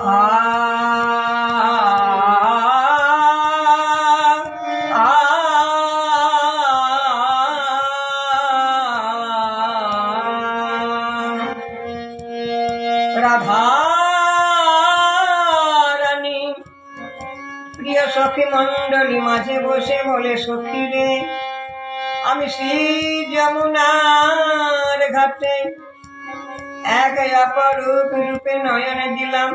রাধারানী, প্রিয় সখী মণ্ডলী, মাঝে বসে বলে, সখী রে, আমি শ্রী যমুনার ঘাটে এক অপরূপ রূপে নয়নে দিলাম।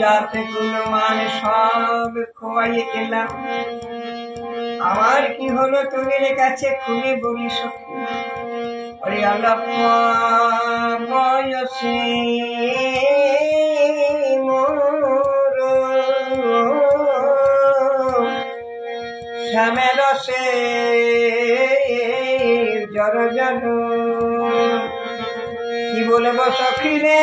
যাতে কোনো মান সব খোয়াইয়ে গেলাম আমার কি হলো তোদের কাছে খুলে বলি সখী? ওরে অল্প বয়সে মোর শ্যামের সে জর জর কি বলব সখী রে?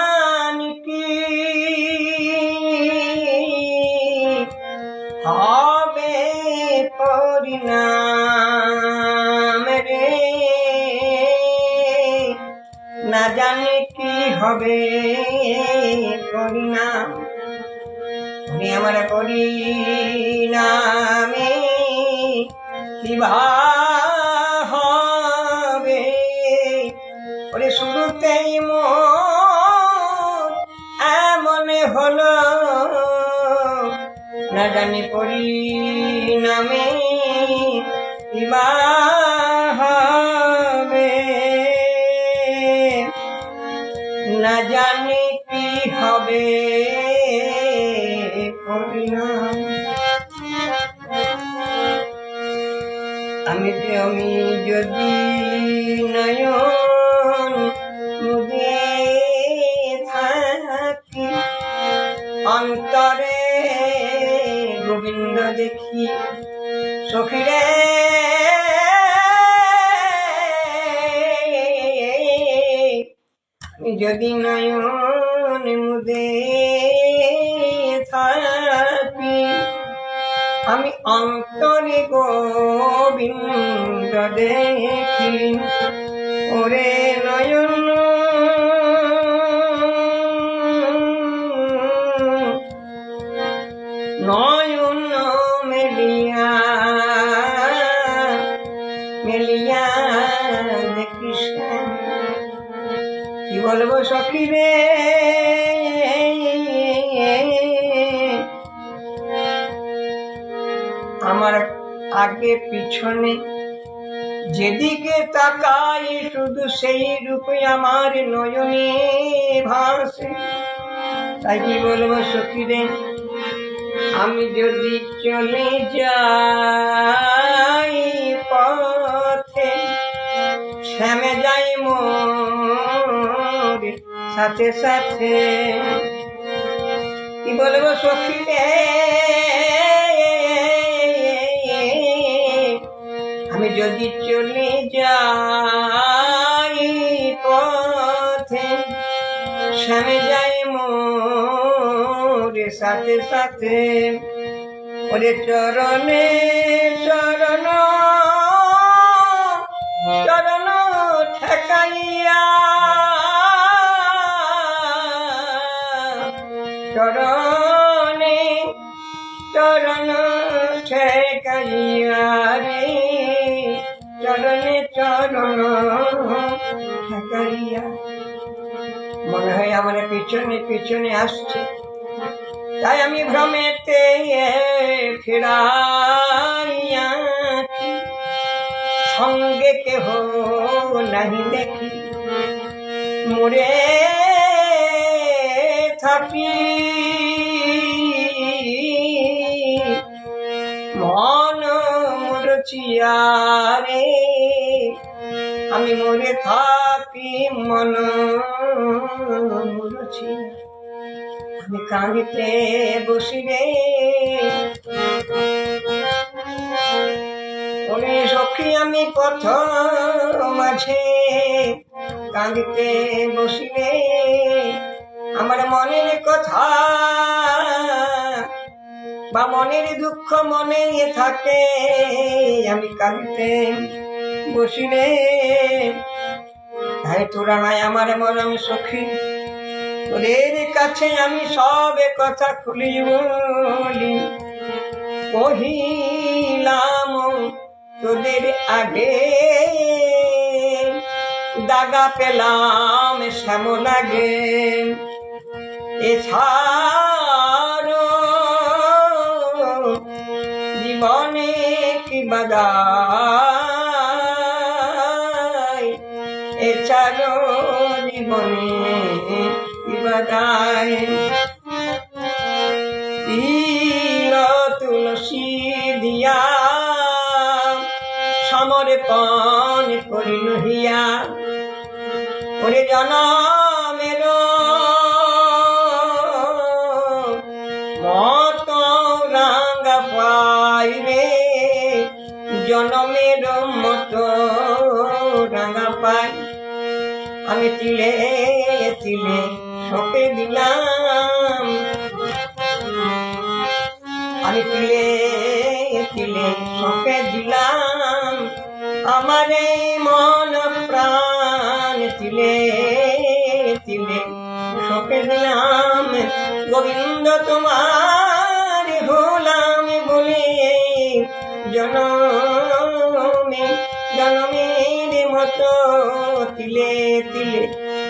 হবে পরিণাম উনি আমার পরিণামে। কিবা হবে। ওরে শুরুতেই মন এমন হলো না জানি পরিণামে। কিবা না জানি কি হবে। আমি আমি যদি নয়ন থাকি অন্তরে গোবিন্দ দেখি সখিরে যদি নয়ন মুদে থাকি আমি অন্তরে গোবিন্দ দেখি। ওরে নয়ন নয়ন মেলিয়া মেলিয়া দেখিস বলব সখী রে আমার আগে পিছনে যেদিকে তাকাই, শুধু সেই রূপে আমার নয়নে ভাসে। তাই কি বলব সখী রে আমি যদি চলে যাই পথে, শ্যামে যাই মোর সাথে সাথে। কি বলব সখী রে আমি যদি চলে যাই পথে শ্যামে যাই মোরে সাথে সাথে। ওরে চরণে চরণ চরণ চরণ রে চরণে চরণ ঠেকাইয়া। মনে হয় আমার পিছনে পিছনে আসছে। তাই আমি ভ্রমেতে ফিরাইয়াছি। সঙ্গে কেহ নাহি দেখি। মোরে থাকি। মুরচিয়ারে আমি মরে থাকি মন মুরচিয়া আমি কাঁদিতে বসিবে ওরে সখ আমি পথ মাঝে কাঁদিতে বসিলে আমার মনের কথা বা মনের দুঃখ মনে থাকে, আমি কাঁদিতে বসিলে। তাই তোরা নাই আমার মরম সখী, তোদের কাছে আমি সব কথা খুলি বলি। কহিলাম, তোদের আগে দাগা পেলাম শ্যাম লাগে এছাড়ো জীবনে কি বাদায় এছাড়ো জীবনে কি তিল তুলসী দিয়া সমরে পান করিল হিয়া। ওরে জনমের রাঙ্গা আমি তিলে তিলে সপে দিলাম। আমি তিলে তিলে সপে দিলাম। আমার মন প্রাণ তিলে তিলে সপে দিলাম। গোবিন্দ তোমার হলাম বলে জনমে তিলে তিলে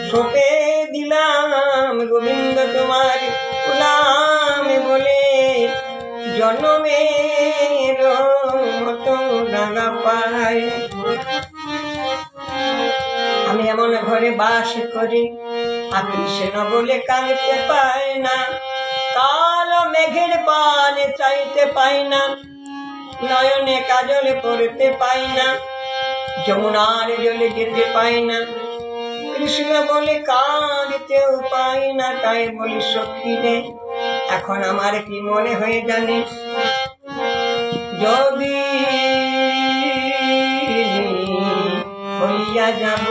সপে দিলাম গোবিন্দ তোমার হলাম বলে। জন্মের মতো পায়। আমি এমন ঘরে বাস করি আমি সেন বলে কাঁদতে পাই না। কালো মেঘের পানে চাইতে পাই না, নয়নে কাজলে পড়তে পাই না। যমুনার জলে যেতে পাই না। কৃষ্ণ বলে কাঁদতেও পাই না। তাই বলি, সখী রে, এখন আমার কি মনে হয়ে জানে? যদি হইয়া যাব,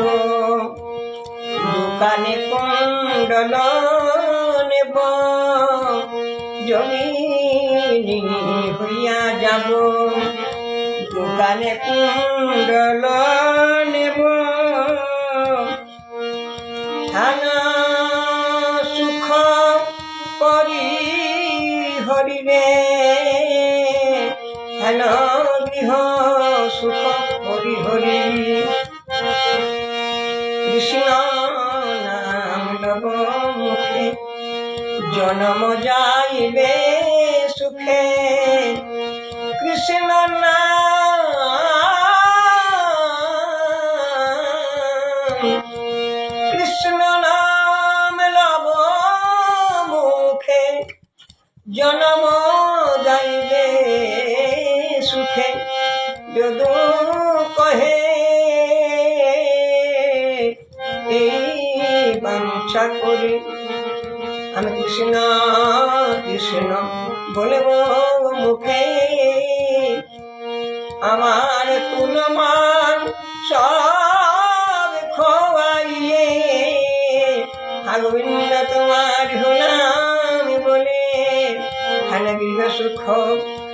দোকানে কুণ্ডল নেব। জমি হইয়া যাব দোকানে কুণ্ডল নেব সুখ করি হরিরে হেন গৃহ সুখ করি হরি। কৃষ্ণ নাম লব মুখে। জনম যাইবে সুখে। কৃষ্ণ নাম জনম যাইবে সুখে, যদু কহে, এই বাঞ্ছা করি। আমি কৃষ্ণ কৃষ্ণ বলব মুখে, আমার তুলমান সব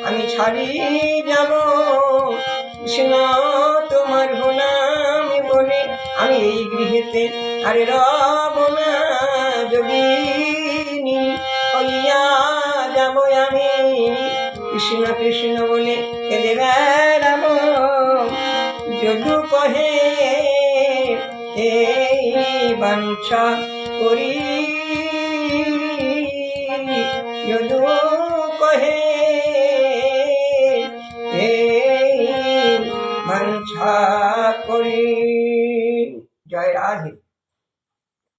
আমি ছাড়ি যাব। কৃষ্ণ তোমার হলাম বলে আমি এই গৃহেতে আরে রব না যোগিনী। হইয়া যাব আমি, কৃষ্ণ কৃষ্ণ বলে কেঁদে বেড়াব। যদু কহে এই বাঞ্ছা করি। যদু